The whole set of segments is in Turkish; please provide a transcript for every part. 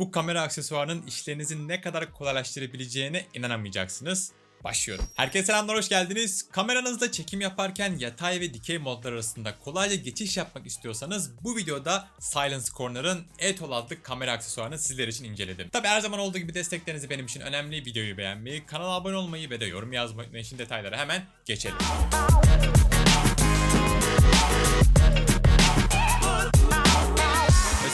Bu kamera aksesuarının işlerinizi ne kadar kolaylaştırabileceğine inanamayacaksınız. Başlıyorum. Herkese selamlar hoş geldiniz. Kameranızda çekim yaparken yatay ve dikey modlar arasında kolayca geçiş yapmak istiyorsanız bu videoda Silence Corner'ın Etol adlı kamera aksesuarını sizler için inceledim. Tabi her zaman olduğu gibi destekleriniz benim için önemli. Videoyu beğenmeyi, kanala abone olmayı ve de yorum yazmayı. Şimdi detaylara hemen geçelim.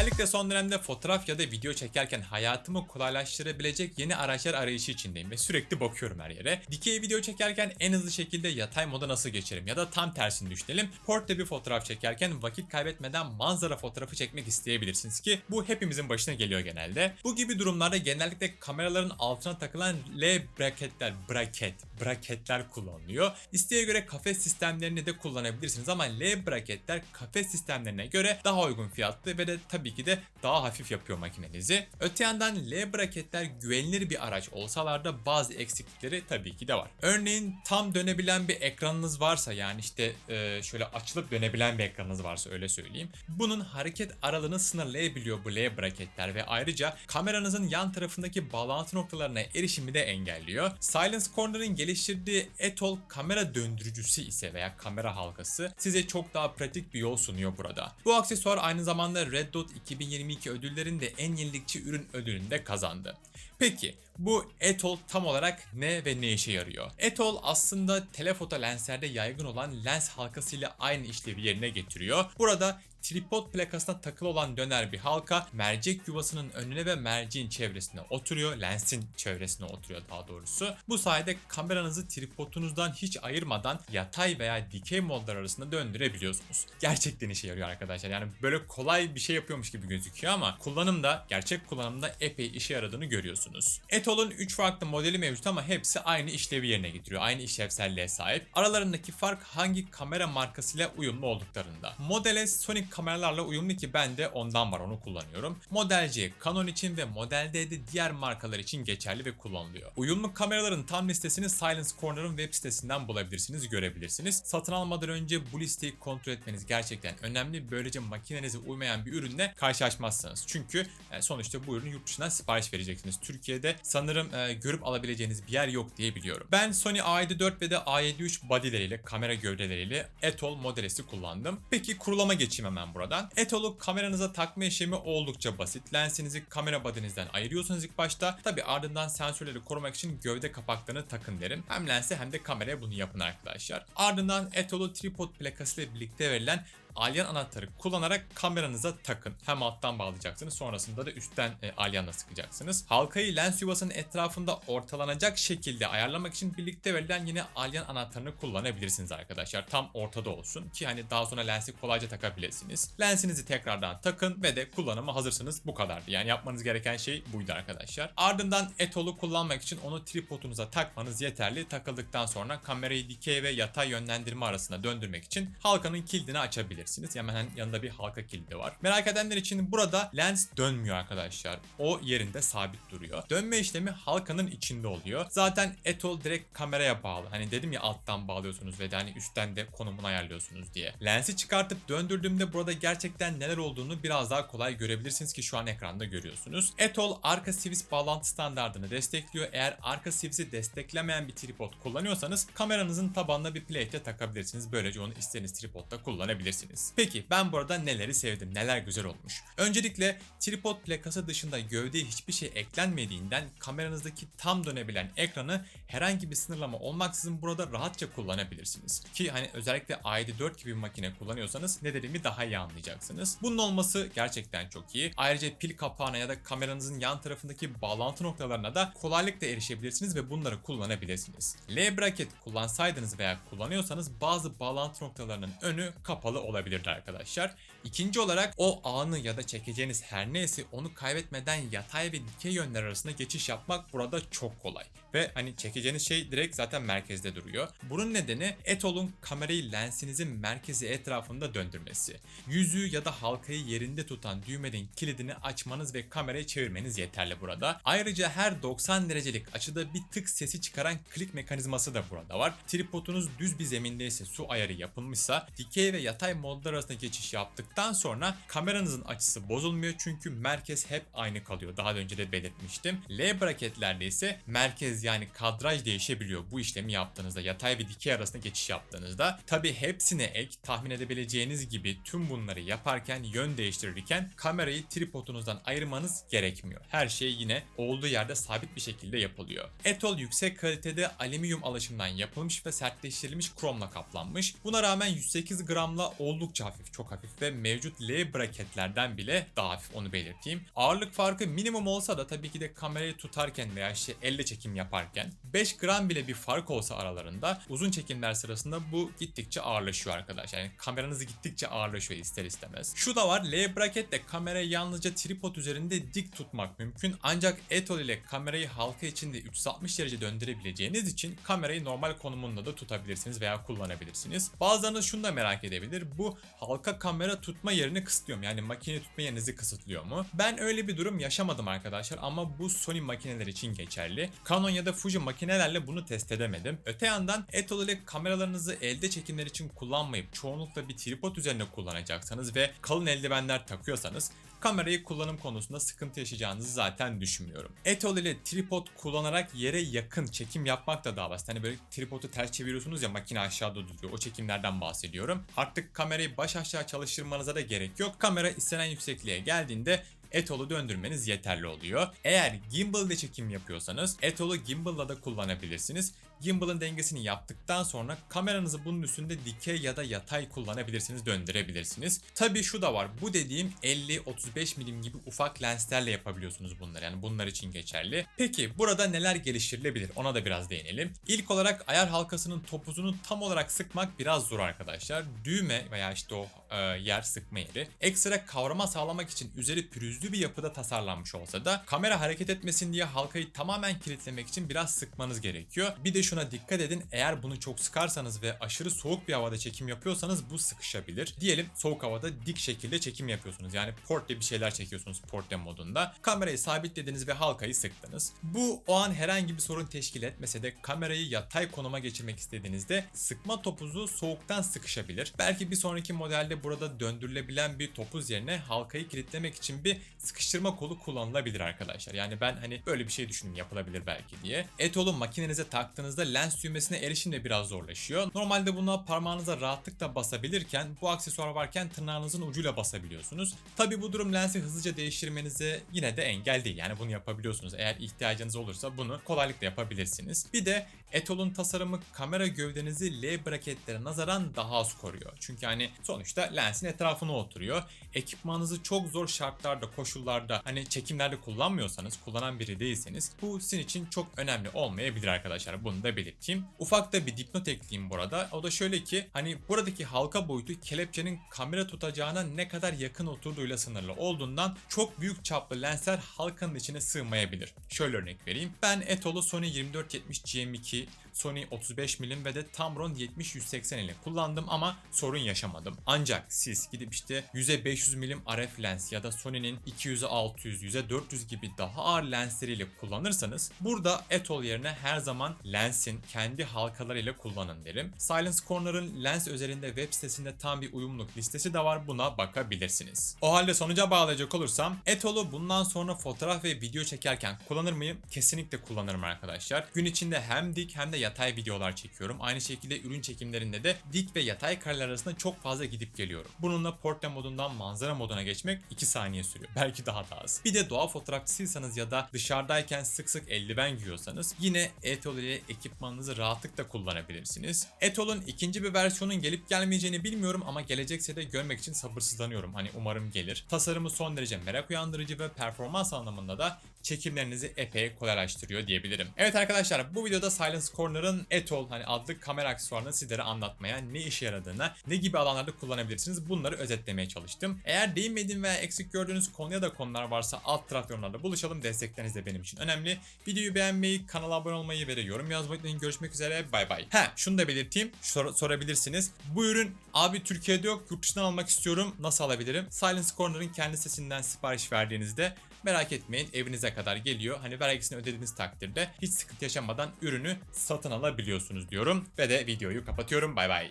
Özellikle son dönemde fotoğraf ya da video çekerken hayatımı kolaylaştırabilecek yeni araçlar arayışı içindeyim ve sürekli bakıyorum her yere. Dikey video çekerken en hızlı şekilde yatay moda nasıl geçerim ya da tam tersini düşünelim. Portre bir fotoğraf çekerken vakit kaybetmeden manzara fotoğrafı çekmek isteyebilirsiniz ki bu hepimizin başına geliyor genelde. Bu gibi durumlarda genellikle kameraların altına takılan L braketler, braket, braketler kullanılıyor. İsteğe göre kafes sistemlerini de kullanabilirsiniz ama L braketler kafes sistemlerine göre daha uygun fiyatlı ve de tabii ki de daha hafif yapıyor makinenizi. Öte yandan L braketler güvenilir bir araç olsalar da bazı eksiklikleri tabii ki de var. Örneğin tam dönebilen bir ekranınız varsa yani işte e, şöyle açılıp dönebilen bir ekranınız varsa öyle söyleyeyim. Bunun hareket aralığını sınırlayabiliyor bu L braketler ve ayrıca kameranızın yan tarafındaki bağlantı noktalarına erişimi de engelliyor. Silence Corner'ın geliştirdiği Etol kamera döndürücüsü ise veya kamera halkası size çok daha pratik bir yol sunuyor burada. Bu aksesuar aynı zamanda Red Dot 2022 ödüllerinde en yenilikçi ürün ödülünü de kazandı. Peki bu Etol tam olarak ne ve ne işe yarıyor? Etol aslında telefoto lenslerde yaygın olan lens halkasıyla aynı işlevi yerine getiriyor. Burada tripod plakasına takılı olan döner bir halka mercek yuvasının önüne ve merceğin çevresine oturuyor. Lensin çevresine oturuyor daha doğrusu. Bu sayede kameranızı tripodunuzdan hiç ayırmadan yatay veya dikey modlar arasında döndürebiliyorsunuz. Gerçekten işe yarıyor arkadaşlar. Yani böyle kolay bir şey yapıyormuş gibi gözüküyor ama kullanımda, gerçek kullanımda epey işe yaradığını görüyorsunuz. Etol'un 3 farklı modeli mevcut ama hepsi aynı işlevi yerine getiriyor. Aynı işlevselliğe sahip. Aralarındaki fark hangi kamera markasıyla uyumlu olduklarında. Model S Sony kameralarla uyumlu ki ben de ondan var onu kullanıyorum. Model C Canon için ve Model D de diğer markalar için geçerli ve kullanılıyor. Uyumlu kameraların tam listesini Silence Corner'ın web sitesinden bulabilirsiniz, görebilirsiniz. Satın almadan önce bu listeyi kontrol etmeniz gerçekten önemli. Böylece makinenize uymayan bir ürünle karşılaşmazsınız. Çünkü e, sonuçta bu ürünü yurt dışından sipariş vereceksiniz. Türkiye'de sanırım e, görüp alabileceğiniz bir yer yok diye biliyorum. Ben Sony A7 ve de A7 bodyleriyle, kamera gövdeleriyle Etol Model S'i kullandım. Peki kurulama geçeyim hemen buradan. Etol'u kameranıza takma işlemi oldukça basit. Lensinizi kamera bodinizden ayırıyorsunuz ilk başta. Tabi ardından sensörleri korumak için gövde kapaklarını takın derim. Hem lense hem de kameraya bunu yapın arkadaşlar. Ardından Etol'u tripod plakası ile birlikte verilen alyan anahtarı kullanarak kameranıza takın. Hem alttan bağlayacaksınız sonrasında da üstten e, alyanla sıkacaksınız. Halkayı lens yuvasının etrafında ortalanacak şekilde ayarlamak için birlikte verilen yine alyan anahtarını kullanabilirsiniz arkadaşlar. Tam ortada olsun ki hani daha sonra lensi kolayca takabilirsiniz. Lensinizi tekrardan takın ve de kullanıma hazırsınız. Bu kadardı. Yani yapmanız gereken şey buydu arkadaşlar. Ardından etolu kullanmak için onu tripodunuza takmanız yeterli. Takıldıktan sonra kamerayı dikey ve yatay yönlendirme arasında döndürmek için halkanın kilidini açabilirsiniz yapabilirsiniz. Hemen yanında bir halka kilidi var. Merak edenler için burada lens dönmüyor arkadaşlar. O yerinde sabit duruyor. Dönme işlemi halkanın içinde oluyor. Zaten Etol direkt kameraya bağlı. Hani dedim ya alttan bağlıyorsunuz ve de hani üstten de konumunu ayarlıyorsunuz diye. Lensi çıkartıp döndürdüğümde burada gerçekten neler olduğunu biraz daha kolay görebilirsiniz ki şu an ekranda görüyorsunuz. Etol arka sivis bağlantı standartını destekliyor. Eğer arka sivisi desteklemeyen bir tripod kullanıyorsanız kameranızın tabanına bir plate takabilirsiniz. Böylece onu istediğiniz tripodda kullanabilirsiniz. Peki ben burada neleri sevdim, neler güzel olmuş. Öncelikle tripod plakası dışında gövdeye hiçbir şey eklenmediğinden kameranızdaki tam dönebilen ekranı herhangi bir sınırlama olmaksızın burada rahatça kullanabilirsiniz. Ki hani özellikle i4 gibi bir makine kullanıyorsanız ne dediğimi daha iyi anlayacaksınız. Bunun olması gerçekten çok iyi. Ayrıca pil kapağına ya da kameranızın yan tarafındaki bağlantı noktalarına da kolaylıkla erişebilirsiniz ve bunları kullanabilirsiniz. L bracket kullansaydınız veya kullanıyorsanız bazı bağlantı noktalarının önü kapalı olabilirdi arkadaşlar. İkinci olarak o anı ya da çekeceğiniz her neyse onu kaybetmeden yatay ve dikey yönler arasında geçiş yapmak burada çok kolay. Ve hani çekeceğiniz şey direkt zaten merkezde duruyor. Bunun nedeni Etol'un kamerayı lensinizin merkezi etrafında döndürmesi. Yüzüğü ya da halkayı yerinde tutan düğmenin kilidini açmanız ve kamerayı çevirmeniz yeterli burada. Ayrıca her 90 derecelik açıda bir tık sesi çıkaran klik mekanizması da burada var. Tripodunuz düz bir zemindeyse su ayarı yapılmışsa dikey ve yatay mod modlar arasında geçiş yaptıktan sonra kameranızın açısı bozulmuyor çünkü merkez hep aynı kalıyor. Daha önce de belirtmiştim. L braketlerde ise merkez yani kadraj değişebiliyor bu işlemi yaptığınızda. Yatay ve dikey arasında geçiş yaptığınızda. Tabi hepsine ek tahmin edebileceğiniz gibi tüm bunları yaparken yön değiştirirken kamerayı tripodunuzdan ayırmanız gerekmiyor. Her şey yine olduğu yerde sabit bir şekilde yapılıyor. Etol yüksek kalitede alüminyum alaşımdan yapılmış ve sertleştirilmiş kromla kaplanmış. Buna rağmen 108 gramla oldukça hafif, çok hafif ve mevcut L braketlerden bile daha hafif onu belirteyim. Ağırlık farkı minimum olsa da tabii ki de kamerayı tutarken veya işte elle çekim yaparken 5 gram bile bir fark olsa aralarında uzun çekimler sırasında bu gittikçe ağırlaşıyor arkadaşlar. Yani kameranız gittikçe ağırlaşıyor ister istemez. Şu da var L braketle kamerayı yalnızca tripod üzerinde dik tutmak mümkün. Ancak Etol ile kamerayı halka içinde 360 derece döndürebileceğiniz için kamerayı normal konumunda da tutabilirsiniz veya kullanabilirsiniz. Bazılarınız şunu da merak edebilir. Bu halka kamera tutma yerini kısıtlıyor mu? Yani makine tutma yerinizi kısıtlıyor mu? Ben öyle bir durum yaşamadım arkadaşlar ama bu Sony makineler için geçerli. Canon ya da Fuji makinelerle bunu test edemedim. Öte yandan Etol ile kameralarınızı elde çekimler için kullanmayıp çoğunlukla bir tripod üzerine kullanacaksanız ve kalın eldivenler takıyorsanız kamerayı kullanım konusunda sıkıntı yaşayacağınızı zaten düşünmüyorum. Etol ile tripod kullanarak yere yakın çekim yapmak da daha basit. Hani böyle tripodu ters çeviriyorsunuz ya makine aşağıda duruyor. O çekimlerden bahsediyorum. Artık kamerayı baş aşağı çalıştırmanıza da gerek yok. Kamera istenen yüksekliğe geldiğinde Etol'u döndürmeniz yeterli oluyor. Eğer gimbal ile çekim yapıyorsanız Etol'u gimbal'la da kullanabilirsiniz. Gimbal'ın dengesini yaptıktan sonra kameranızı bunun üstünde dikey ya da yatay kullanabilirsiniz, döndürebilirsiniz. Tabii şu da var. Bu dediğim 50-35 milim gibi ufak lenslerle yapabiliyorsunuz bunları. Yani bunlar için geçerli. Peki burada neler geliştirilebilir? Ona da biraz değinelim. İlk olarak ayar halkasının topuzunu tam olarak sıkmak biraz zor arkadaşlar. Düğme veya işte o e, yer sıkma yeri. Ekstra kavrama sağlamak için üzeri pürüzlü bir yapıda tasarlanmış olsa da kamera hareket etmesin diye halkayı tamamen kilitlemek için biraz sıkmanız gerekiyor. Bir de şuna dikkat edin eğer bunu çok sıkarsanız ve aşırı soğuk bir havada çekim yapıyorsanız bu sıkışabilir. Diyelim soğuk havada dik şekilde çekim yapıyorsunuz. Yani portre bir şeyler çekiyorsunuz portre modunda. Kamerayı sabitlediniz ve halkayı sıktınız. Bu o an herhangi bir sorun teşkil etmese de kamerayı yatay konuma geçirmek istediğinizde sıkma topuzu soğuktan sıkışabilir. Belki bir sonraki modelde burada döndürülebilen bir topuz yerine halkayı kilitlemek için bir sıkıştırma kolu kullanılabilir arkadaşlar. Yani ben hani böyle bir şey düşündüm yapılabilir belki diye. Etol'u makinenize taktığınızda lens düğmesine erişim de biraz zorlaşıyor. Normalde buna parmağınıza rahatlıkla basabilirken bu aksesuar varken tırnağınızın ucuyla basabiliyorsunuz. Tabi bu durum lensi hızlıca değiştirmenize yine de engel değil. Yani bunu yapabiliyorsunuz. Eğer ihtiyacınız olursa bunu kolaylıkla yapabilirsiniz. Bir de Etol'un tasarımı kamera gövdenizi L braketlere nazaran daha az koruyor. Çünkü hani sonuçta lensin etrafına oturuyor. Ekipmanınızı çok zor şartlarda, koşullarda hani çekimlerde kullanmıyorsanız, kullanan biri değilseniz bu sizin için çok önemli olmayabilir arkadaşlar. Bunu da belirteyim. Ufak da bir dipnot ekleyeyim burada. O da şöyle ki hani buradaki halka boyutu kelepçenin kamera tutacağına ne kadar yakın oturduğuyla sınırlı olduğundan çok büyük çaplı lensler halkanın içine sığmayabilir. Şöyle örnek vereyim. Ben Etol'u Sony 2470 GM2 Sony 35 mm ve de Tamron 70-180 ile kullandım ama sorun yaşamadım. Ancak siz gidip işte 100'e 500 mm RF lens ya da Sony'nin 200'e 600, 100'e 400 gibi daha ağır lensleriyle kullanırsanız burada Etol yerine her zaman lensin kendi halkalarıyla kullanın derim. Silence Corner'ın lens özelinde web sitesinde tam bir uyumluluk listesi de var buna bakabilirsiniz. O halde sonuca bağlayacak olursam Etol'u bundan sonra fotoğraf ve video çekerken kullanır mıyım? Kesinlikle kullanırım arkadaşlar. Gün içinde hem dik hem de yatay videolar çekiyorum. Aynı şekilde ürün çekimlerinde de dik ve yatay kareler arasında çok fazla gidip geliyorum. Bununla portre modundan manzara moduna geçmek 2 saniye sürüyor. Belki daha da az. Bir de doğa fotoğrafçısıysanız ya da dışarıdayken sık sık eldiven giyiyorsanız yine Etol ile ekipmanınızı rahatlıkla kullanabilirsiniz. Etol'un ikinci bir versiyonun gelip gelmeyeceğini bilmiyorum ama gelecekse de görmek için sabırsızlanıyorum. Hani umarım gelir. Tasarımı son derece merak uyandırıcı ve performans anlamında da çekimlerinizi epey kolaylaştırıyor diyebilirim. Evet arkadaşlar bu videoda Silence Corner'ın Etol hani adlı kamera aksesuarını sizlere anlatmaya, ne işe yaradığına, ne gibi alanlarda kullanabilirsiniz bunları özetlemeye çalıştım. Eğer değinmediğim veya eksik gördüğünüz konu ya da konular varsa alt tarafta yorumlarda buluşalım. Destekleriniz de benim için önemli. Videoyu beğenmeyi, kanala abone olmayı ve yorum yazmayı unutmayın. Görüşmek üzere. Bay bay. He şunu da belirteyim. Sor- sorabilirsiniz. Bu ürün abi Türkiye'de yok. Yurt dışından almak istiyorum. Nasıl alabilirim? Silence Corner'ın kendi sitesinden sipariş verdiğinizde Merak etmeyin evinize kadar geliyor. Hani vergisini ödediğiniz takdirde hiç sıkıntı yaşamadan ürünü satın alabiliyorsunuz diyorum. Ve de videoyu kapatıyorum. Bay bay.